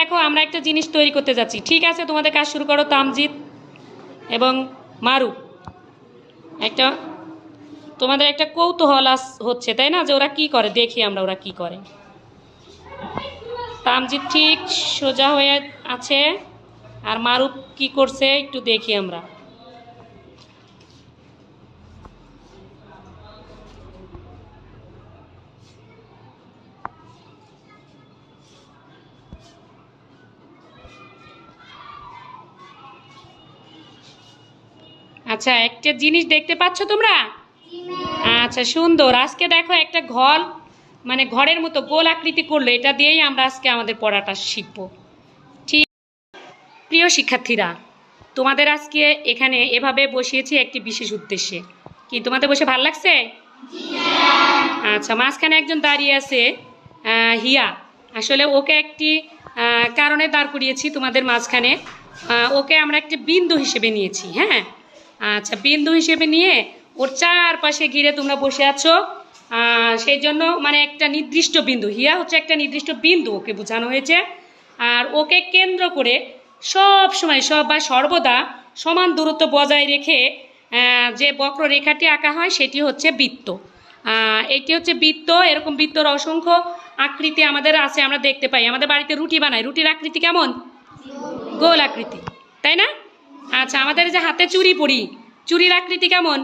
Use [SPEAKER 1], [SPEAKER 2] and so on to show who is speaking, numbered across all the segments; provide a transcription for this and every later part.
[SPEAKER 1] দেখো, আমরা একটা জিনিস তৈরি করতে যাচ্ছি। ঠিক আছে, তোমাদের কাজ শুরু করো তামজিৎ এবং মারু। একটা, তোমাদের একটা কৌতূহল হচ্ছে, তাই না? যে ওরা কি করে? দেখি আমরা ওরা কি করে। তামজিৎ ঠিক সোজা হয়ে আছে, আর মারুপ কি করছে, একটু দেখি আমরা। আচ্ছা একটা জিনিস দেখতে পাচ্ছ তোমরা? আচ্ছা সুন্দর। আজকে দেখো একটা ঘর মানে ঘরের মতো গোল আকৃতি করল। এটা দিয়েই আমরা আজকে আমাদের পড়াটা শিখব। ঠিক, প্রিয় শিক্ষার্থীরা, তোমাদের আজকে এখানে এভাবে বসিয়েছি একটি বিশেষ উদ্দেশ্যে। কি, তোমাদের বসে ভালো লাগছে? আচ্ছা মাঝখানে একজন দাঁড়িয়ে আছে হিয়া। আসলে ওকে একটি কারণে দাঁড় করিয়েছি তোমাদের মাঝখানে। ওকে আমরা একটি বিন্দু হিসেবে নিয়েছি হ্যাঁ? আচ্ছা বিন্দু হিসেবে নিয়ে ওর চারপাশে ঘিরে তোমরা বসে আছো। সেই জন্য মানে একটা নির্দিষ্ট বিন্দু, হিয়া হচ্ছে একটা নির্দিষ্ট বিন্দু ওকে বোঝানো হয়েছে। আর ওকে কেন্দ্র করে সব সময় সব বা সর্বদা সমান দূরত্ব বজায় রেখে যে বক্ররেখাটি আঁকা হয় সেটি হচ্ছে বৃত্ত। এটি হচ্ছে বৃত্ত, এরকম বৃত্তর অসংখ্য আকৃতি আমাদের আছে, আমরা দেখতে পাই। আমাদের বাড়িতে রুটি বানাই রুটির আকৃতি কেমন? গোল আকৃতি, তাই না? আচ্ছা আমাদের যে হাতে চুড়ি পরি চুরির আকৃতি কেমন?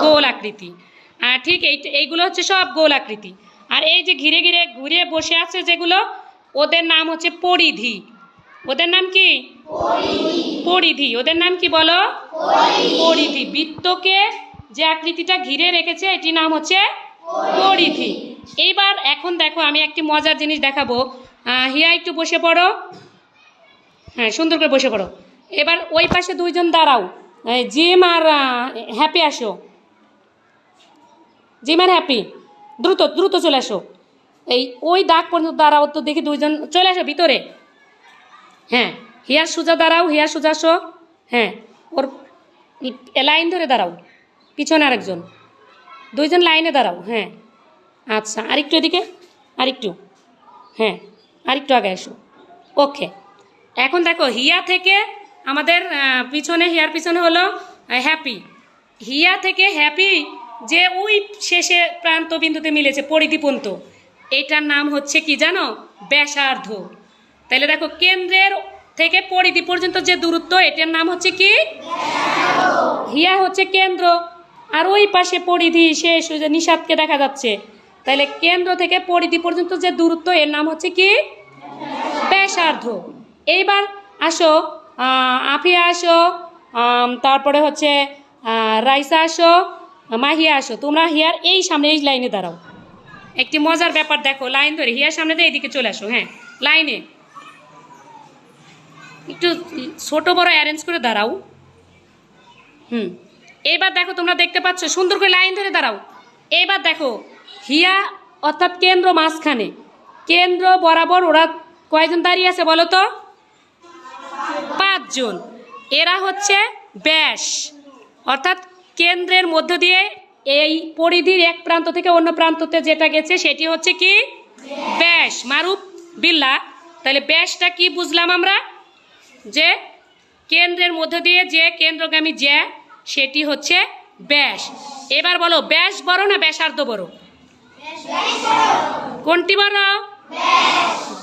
[SPEAKER 1] গোল আকৃতি। আর ঠিক এই, এইগুলো হচ্ছে সব গোল আকৃতি। আর এই যে ঘিরে ঘিরে ঘুরে বসে আছে যেগুলো, ওদের নাম হচ্ছে পরিধি। ওদের নাম কি? পরিধি। ওদের নাম কি বলো? পরিধি। বৃত্তকে যে আকৃতিটা ঘিরে রেখেছে এটি নাম হচ্ছে পরিধি। এইবার এখন দেখো, আমি একটি মজার জিনিস দেখাবো। হিয়া, একটু বসে পড়ো। হ্যাঁ সুন্দর করে বসে পড়ো। এবার ওই পাশে দুইজন দাঁড়াও। জিম আর হ্যাপি আসো। জিম আর হ্যাপি, দ্রুত দ্রুত চলে আসো। এই ওই দাগ পর্যন্ত দাঁড়াও তো দেখি দুইজন, চলে আসো ভিতরে। হ্যাঁ হিয়ার সোজা দাঁড়াও, হিয়ার সোজা আসো। হ্যাঁ ওর লাইন ধরে দাঁড়াও, পিছনে আরেকজন। দুইজন লাইনে দাঁড়াও হ্যাঁ। আচ্ছা আরেকটু এদিকে, আরেকটু। হ্যাঁ আরেকটু আগে এসো ওকে, এখন দেখো, হিয়া থেকে আমাদের পিছনে, হিয়ার পিছনে হলো হ্যাপি হিয়া থেকে হ্যাপি যে ওই শেষে প্রান্ত বিন্দুতে মিলেছে পরিধিপন্ত এটার নাম হচ্ছে কি জানো? ব্যাসার্ধ। তাহলে দেখো, কেন্দ্রের থেকে পরিধি পর্যন্ত যে দূরত্ব, এটার নাম হচ্ছে কি? হিয়া হচ্ছে কেন্দ্র। আর ওই পাশে পরিধি শেষ যে নিষাদকে দেখা যাচ্ছে। তাহলে কেন্দ্র থেকে পরিধি পর্যন্ত যে দূরত্ব, এর নাম হচ্ছে কি? ব্যাসার্ধ। এইবার আসো আফিয়া আসো তারপরে হচ্ছে রাইসা আসো মাহিয়া আসো, তোমরা হিয়ার এই সামনে এই লাইনে দাঁড়াও। একটি মজার ব্যাপার দেখো, লাইন ধরে, হিয়ার সামনে দিয়ে এইদিকে চলে আসো হ্যাঁ লাইনে। একটু ছোট বড় অ্যারেঞ্জ করে দাঁড়াও। হুম এইবার দেখো তোমরা দেখতে পাচ্ছ, সুন্দর করে লাইন ধরে দাঁড়াও। এইবার দেখো, হিয়া অর্থাৎ কেন্দ্র মাঝখানে, কেন্দ্র বরাবর ওরা কয়জন দাঁড়িয়ে আছে বলো তো? পাঁচজন। এরা হচ্ছে ব্যাস। অর্থাৎ কেন্দ্রের মধ্য দিয়ে এই পরিধির এক প্রান্ত থেকে অন্য প্রান্ততে যেটা গেছে, সেটি হচ্ছে কি? ব্যাস। মারুপ বিল্লা। তাহলে ব্যাসটা কি বুঝলাম আমরা? যে কেন্দ্রের মধ্য দিয়ে যে কেন্দ্রগামী জ্যা, সেটি হচ্ছে ব্যাস। এবার বলো, ব্যাস বড় না ব্যাসার্ধ বড়? কোনটি বড়?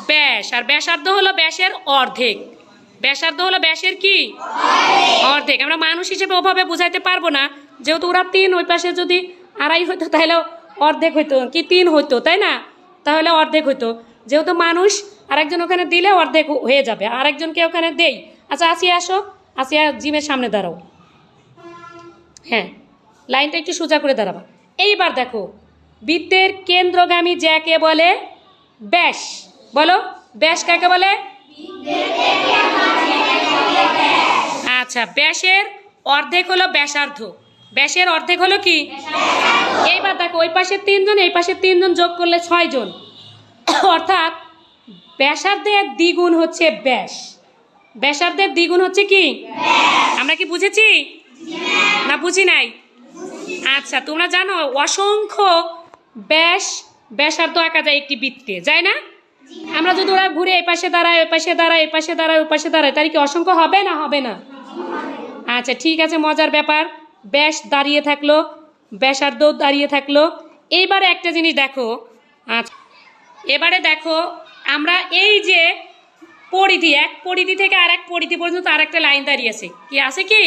[SPEAKER 1] ব্যাস। আর ব্যাসার্ধ হলো ব্যাসের অর্ধেক। ব্যাসার্ধ হলো ব্যাসের কি? অর্ধেক। আমরা মানুষ হিসেবে ওভাবে বুঝাইতে পারব না। যেহেতু ওরা তিন, ওই পাশে যদি আড়াই হইতো, তাহলে অর্ধেক হইতো। কি তিন হইতো, তাই না? তাহলে অর্ধেক হইতো। যেহেতু মানুষ, আরেকজন ওখানে দিলে অর্ধেক হয়ে যাবে। আরেকজনকে ওখানে দেই। আচ্ছা আসিয়া আসো। আসিয়া জিমের সামনে দাঁড়াও। হ্যাঁ লাইনটা একটু সোজা করে দাঁড়াবা। এইবার দেখো, বৃত্তের কেন্দ্রগামী জ্যাকে বলে ব্যাস। বলো, ব্যাস কাকে বলে? আচ্ছা ব্যাসের অর্ধেক হলো ব্যাসার্ধ। ব্যাসের অর্ধেক হলো কি? এইবার দেখো, ওই পাশে তিনজন, এই পাশে তিনজন যোগ করলে ছয়জন। অর্থাৎ ব্যাসার্ধের দ্বিগুণ হচ্ছে ব্যাস। ব্যাসার্ধের দ্বিগুণ হচ্ছে কি? আমরা কি বুঝেছি? না বুঝি নাই? আচ্ছা তোমরা জানো অসংখ্য ব্যাস, ব্যাসার্ধ আঁকা যায় একটি বৃত্তে, যায় না? আমরা যদি ওরা ঘুরে এই পাশে দাঁড়ায় ওই পাশে দাঁড়ায় এই পাশে দাঁড়ায় ওই পাশে দাঁড়ায়, তাহলে কি অসংখ্য হবে না হবে না? আচ্ছা ঠিক আছে, মজার ব্যাপার। ব্যাস দাঁড়িয়ে থাকল ব্যাসার্ধ দাঁড়িয়ে থাকল। এইবারে একটা জিনিস দেখো। আচ্ছা এবারে দেখো, আমরা এই যে পরিধি, এক পরিধি থেকে আর এক পরিধি পর্যন্ত আর একটা লাইন দাঁড়িয়েছে কি আছে কি?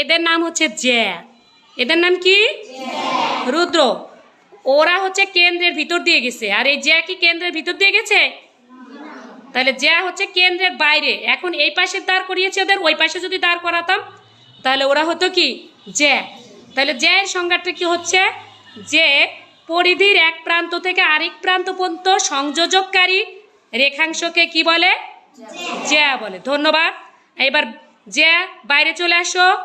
[SPEAKER 1] এদের নাম হচ্ছে জ্যা। এদের নাম কি? রুদ্র। ওরা হচ্ছে কেন্দ্রের ভিতর দিয়ে গেছে। আর এই জ্যা কি কেন্দ্রের ভিতর দিয়ে গেছে? তাহলে জ্যা হচ্ছে কেন্দ্রের বাইরে। এখন এই পাশে দাঁড় করিয়েছে ওদের, ওই পাশে যদি দাঁড় করাতাম, তাহলে ওরা হতো কি? জ্যা। তাহলে জ্যায়ের সংজ্ঞাটা কি হচ্ছে? যে পরিধির এক প্রান্ত থেকে আরেক প্রান্ত পর্যন্ত সংযোজককারী রেখাংশকে কি বলে? জ্যা বলে। ধন্যবাদ। এবার জ্যা, বাইরে চলে আসো।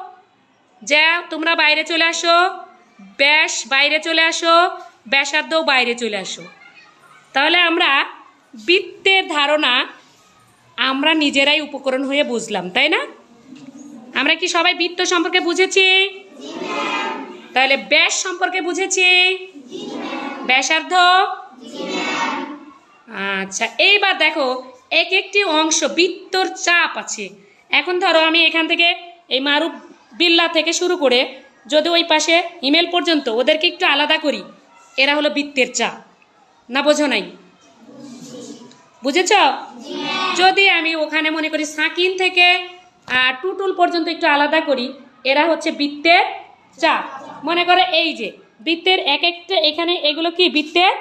[SPEAKER 1] জ্যা, তোমরা বাইরে চলে আসো। ব্যাস, বাইরে চলে আসো। ব্যাসার্ধও বাইরে চলে আসো। তাহলে আমরা বৃত্তের ধারণা আমরা নিজেরাই উপকরণ হয়ে বুঝলাম, তাই না? আমরা কি সবাই বৃত্ত সম্পর্কে বুঝেছি? তাহলে ব্যাস সম্পর্কে বুঝেছি? ব্যাসার্ধ? আচ্ছা এইবার দেখো, এক একটি অংশ বৃত্তর চাপ আছে। এখন ধরো আমি এখান থেকে এই মারুপ বিল্লা থেকে শুরু করে যদি ওই পাশে ইমেল পর্যন্ত ওদেরকে একটু আলাদা করি। এরা হলো বৃত্তের চাপ। না বোঝো নাই? বুঝেছ? যদি আমি ওখানে মনে করি সাকিন থেকে টুটুল পর্যন্ত একটু আলাদা করি, এরা হচ্ছে বৃত্তের চাপ। মনে করে এই যে, বৃত্তের এক একটা, এখানে এগুলো কি? বৃত্তের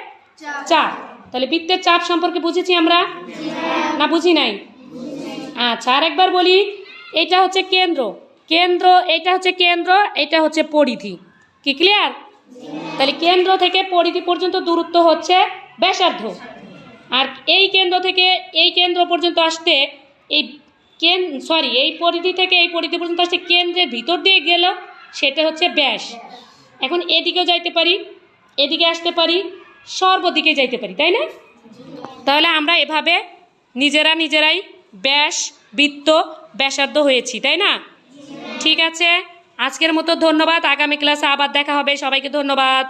[SPEAKER 1] চাপ। তাহলে বৃত্তের চাপ সম্পর্কে বুঝেছি আমরা? না বুঝি নাই? আচ্ছা আর একবার বলি, এটা হচ্ছে কেন্দ্র। কেন্দ্র, এটা হচ্ছে কেন্দ্র, এটা হচ্ছে পরিধি। কি ক্লিয়ার তাহলে কেন্দ্র থেকে পরিধি পর্যন্ত দূরত্ব হচ্ছে ব্যাসার্ধ। আর এই কেন্দ্র থেকে এই কেন্দ্র পর্যন্ত আসতে এই কেন সরি এই পরিধি থেকে এই পরিধি পর্যন্ত আসতে কেন্দ্রের ভিতর দিয়ে গেল, সেটা হচ্ছে ব্যাস। এখন এদিকেও যাইতে পারি, এদিকে আসতে পারি, সর্বদিকে যাইতে পারি, তাই না? তাহলে আমরা এভাবে নিজেরা নিজেরাই ব্যাস, বৃত্ত, ব্যাসার্ধ হয়েছি, তাই না? ঠিক আছে? আজকের মতো ধন্যবাদ। আগামী ক্লাসে আবার দেখা হবে। সবাইকে ধন্যবাদ।